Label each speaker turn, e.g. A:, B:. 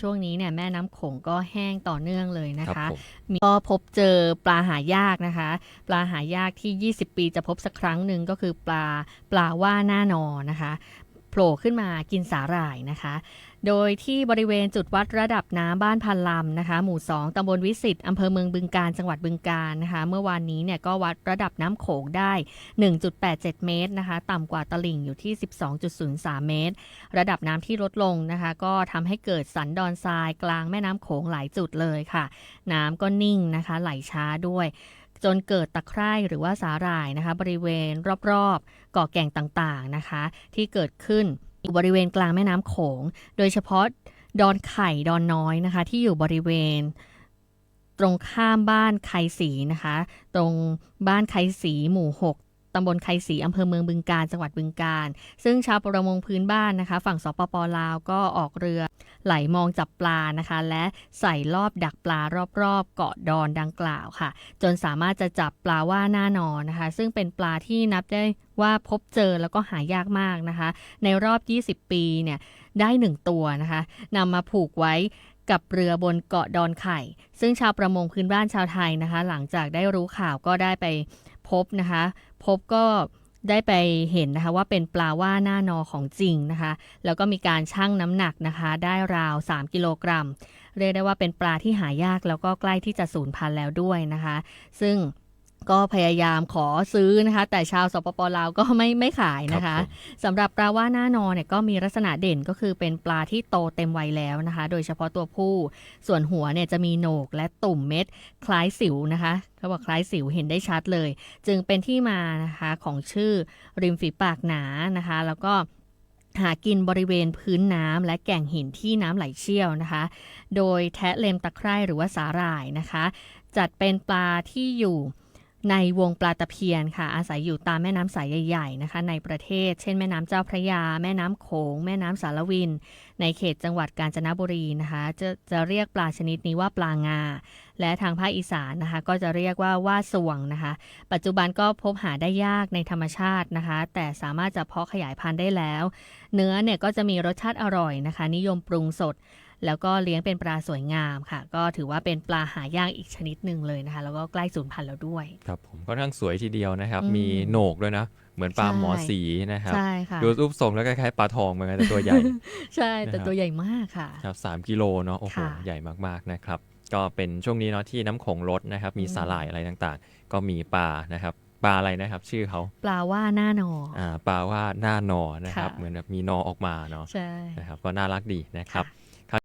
A: ช่วงนี้เนี่ยแม่น้ำโขงก็แห้งต่อเนื่องเลยนะ
B: ครั
A: คะ
B: ผม
A: มีก็พบเจอปลาหายากนะคะ ปลาหายากที่ 20 ปีจะพบสักครั้งหนึ่งก็คือปลาปลาว่าหน้านอนะคะ โผล่ขึ้นมากินสาหร่ายนะคะ โดยที่บริเวณจุดวัดระดับน้ำบ้านพันลำนะคะ หมู่ 2ตำบลวิสิตอำเภอเมืองบึงการจังหวัดบึงการนะคะ เมื่อวานนี้เนี่ยก็วัดระดับน้ำโขงได้ 1.87 เมตรนะคะ ต่ำกว่าตลิ่งอยู่ที่ 12.03 เมตร ระดับน้ำที่ลดลงนะคะ ก็ทำให้เกิดสันดอนทรายกลางแม่น้ำโขงหลายจุดเลยค่ะ น้ำก็นิ่งนะคะ ไหลช้าด้วย จนเกิดตะไคร่หรือว่าสาหร่ายนะคะ บริเวณรอบๆเกาะแก่งต่างๆนะคะ ที่เกิดขึ้นอยู่บริเวณกลางแม่น้ำโขง โดยเฉพาะดอนไข่ดอนน้อยนะคะ ที่อยู่บริเวณตรงข้ามบ้านไคสีนะคะ ตรงบ้านไคสีหมู่ 6 ตำบลไคสีอำเภอเมืองบึงการจังหวัดบึงการซึ่งชาวประมงพื้นบ้านนะคะ ฝั่งสปปลาวก็ออกเรือไหลมองจับปลานะคะ และใส่รอบดักปลารอบๆ เกาะดอนดังกล่าวค่ะ จนสามารถจะจับปลาว่าหน้านอนนะคะ ซึ่งเป็นปลาที่นับได้ว่าพบเจอแล้วก็หายากมากนะคะ ในรอบ 20 ปีเนี่ยได้ 1 ตัวนะคะนำมาผูกไว้กับเรือบนเกาะดอนไข่ ซึ่งชาวประมงพื้นบ้านชาวไทยนะคะ หลังจากได้รู้ข่าวก็ได้ไป พบนะคะ พบก็ได้ไปเห็นนะคะว่าเป็นปลาว่าหน้านอของจริงนะคะ แล้วก็มีการชั่งน้ำหนักนะคะ ได้ราว 3 กิโลกรัม เรียกได้ว่าเป็นปลาที่หายากแล้วก็ใกล้ที่จะสูญพันธุ์แล้วด้วยนะคะ ซึ่ง ก็พยายามขอซื้อนะคะ แต่ชาวสปปลาวก็ไม่ไม่ขายนะคะ
B: รับผม
A: สำหรับปลาว่าหน้านอเนี่ยก็มีลักษณะเด่นก็คือเป็นปลาที่โตเต็มวัยแล้วนะคะ โดยเฉพาะตัวผู้ ส่วนหัวเนี่ยจะมีโหนกและตุ่มเม็ด คล้ายสิวนะคะเขาบอกคล้ายสิวเห็นได้ชัดเลย จึงเป็นที่มานะคะของชื่อริมฝีปากหนานะคะ แล้วก็หากินบริเวณพื้นน้ำและแก่งหินที่น้ำไหลเชี่ยวนะคะ โดยแทะเลมตะไคร่หรือว่าสาหร่ายนะคะ จัดเป็นปลาที่อยู่ ในวงปลาตะเพียนค่ะ อาศัยอยู่ตามแม่น้ำสายใหญ่ๆนะคะ ในประเทศ เช่นแม่น้ำเจ้าพระยา แม่น้ำโขง แม่น้ำสารวิน ในเขตจังหวัดกาญจนบุรีนะคะ จะจะเรียกปลาชนิดนี้ว่าปลางา และทางภาคอีสานนะคะ ก็จะเรียกว่าว่าสวงนะคะ ปัจจุบันก็พบหาได้ยากในธรรมชาตินะคะ แต่สามารถจะเพาะขยายพันธุ์ได้แล้ว เนื้อเนี่ยก็จะมีรสชาติอร่อยนะคะ นิยมปรุงสด แล้วก็เลี้ยงเป็นปลาสวยงามค่ะ ก็ถือว่าเป็นปลาหายากอีกชนิดหนึ่งเลยนะคะ แล้วก็ใกล้สูญพันธุ์แล้วด้วย
B: ครับผมค่อนข้างสวยทีเดียวนะครับ
A: อืม
B: มีโหนกด้วยนะเหมือนปลา
A: ใช่
B: หมอสีนะครับ
A: ใช่ค่ะ
B: ดูรูปทรงแล้วคล้ายๆปลาทองเหมือนกันแต่ตัวใหญ่
A: ใช่แต่
B: นะครับ
A: ตัวใหญ่มากค่ะ
B: ครับสามกิโลเนาะโอ้โห
A: ค่ะ
B: ใหญ่มากๆนะครับ ก็เป็นช่วงนี้เนาะที่น้ำโขงลดนะครับ มี
A: อืม
B: สาหร่ายอะไรต่างๆ ก็มีปลานะครับปลาอะไรนะครับ ชื่อเขา
A: ปลาว่าหน้านอ
B: อ่าปลาว่าหน้านอนะครับ
A: ค่ะ
B: เหมือนแบบมีนอออกมาเนาะ
A: ใช่
B: นะครับก็น่ารักดีนะครับ
A: ค่ะ